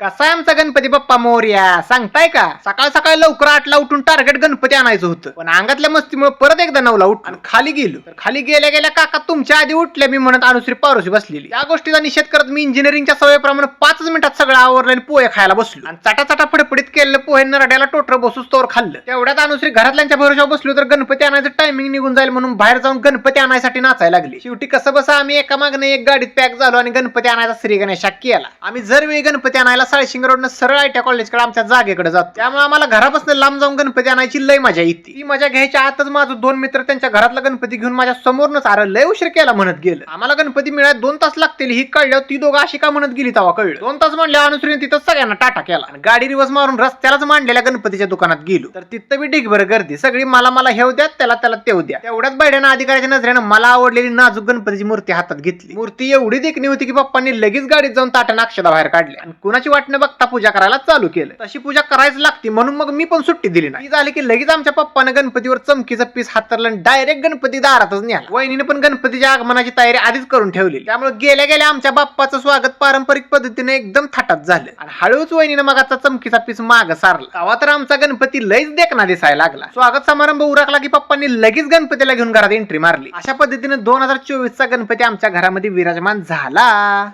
कसा आहे आमचा गणपती बाप्पा मोर्या? सांगताय का? सकाळ सकाळ लवकर आठला उठून टार्गेट गणपती आणायचं होतं. पण अंगातल्या मस्तीमुळे परत एकदा नवला उठ आणि खाली गेलो. तर खाली गेल्या गेल्या काका तुमच्या आधी उठल्या मी म्हणत अनुश्री पारोशी बसलेली. त्या गोष्टीचा निषेध करत मी इंजिनिअरिंगच्या सवयीप्रमाणे पाचच मिनिटात सगळं आवरलं आणि पोहे खायला बसलो. आणि चाटा फडफडीत केलेलं पोहे नरड्याला टोटर बसूस तोवर खाल्लं. तेवढ्यात अनुश्री घरातल्यांच्या भरोशावर बसलो तर गणपती आणायचं टायमिंग निघून जाईल म्हणून बाहेर जाऊन गणपती आणायसाठी नाचायला लागली. शेवटी कसं बसा आम्ही एका मागणं एक गाडीत पॅक झालो आणि गणपती आणायचा श्री गणेशा केला आम्ही जर वेळी गणपती आणायला साळशिंग रोडनं सरळ आयट्या कॉलेजकडे आमच्या जागेकडे जातो. त्यामुळे आम्हाला घरापासून लांब जाऊन गणपती आणायची लय मजा येते. ती मजा घ्यायच्या आतच माझं दोन मित्र त्यांच्या घरातला गणपती घेऊन माझ्या समोरनच आर लय उशीर केला म्हणत गेलं. आम्हाला गणपती मिळायला दोन तास लागतील ही कळल्यावर ती दोघं अशी का म्हणत गेली तेव्हा कळलं. दोन तास म्हणल्या अनुसरीने तिथं सगळ्यांना टाटा केला. आणि गाडी रिवर्स मारून रस्त्यालाच मांडलेल्या गणपतीच्या दुकानात गेलो. तर तिथं बी डिगभर गर्दी. सगळी मला मला हे द्या त्याला त्याला तेव द्या. तेवढ्याच बैड्यानं अधिकाऱ्याच्या नजरेनं मला आवडलेली नाजूक गणपतीची मूर्ती हातात घेतली. मूर्ती एवढी देखणी होती की पप्पांनी लगेच गाडीत जाऊन ताट्यानं अक्षदा बाहेर काढली आणि कुणाची वाट न बघता पूजा करायला चालू केलं तशी पूजा करायच लागती म्हणून मग मी पण सुट्टी दिली नाही. झाली की लगेच आमच्या पप्पानं गणपतीवर चमकीचं पीस हातरलं आणि डायरेक्ट गणपती दारातच न्याला वहिनीने पण गणपतीच्या आगमनाची तयारी आधीच करून ठेवली त्यामुळे गेल्या गेल्या आमच्या बाप्पाचं स्वागत पारंपरिक पद्धतीने एकदम थाटात झालं. आणि हळूच वहिनीनं मग आता चमकीचा पीस माग सारला. तेव्हा तर आमचा गणपती लईच देखना दिसायला लागला. स्वागत समारंभ उरकला की पप्पांनी लगेच गणपतीला घेऊन घरात एंट्री मारली. अशा पद्धतीने दोन हजार चोवीसचा गणपती आमच्या घरामध्ये विराजमान झाला.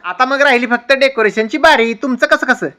आता मग राहिली फक्त डेकोरेशनची बारी. तुमचं कसं कसं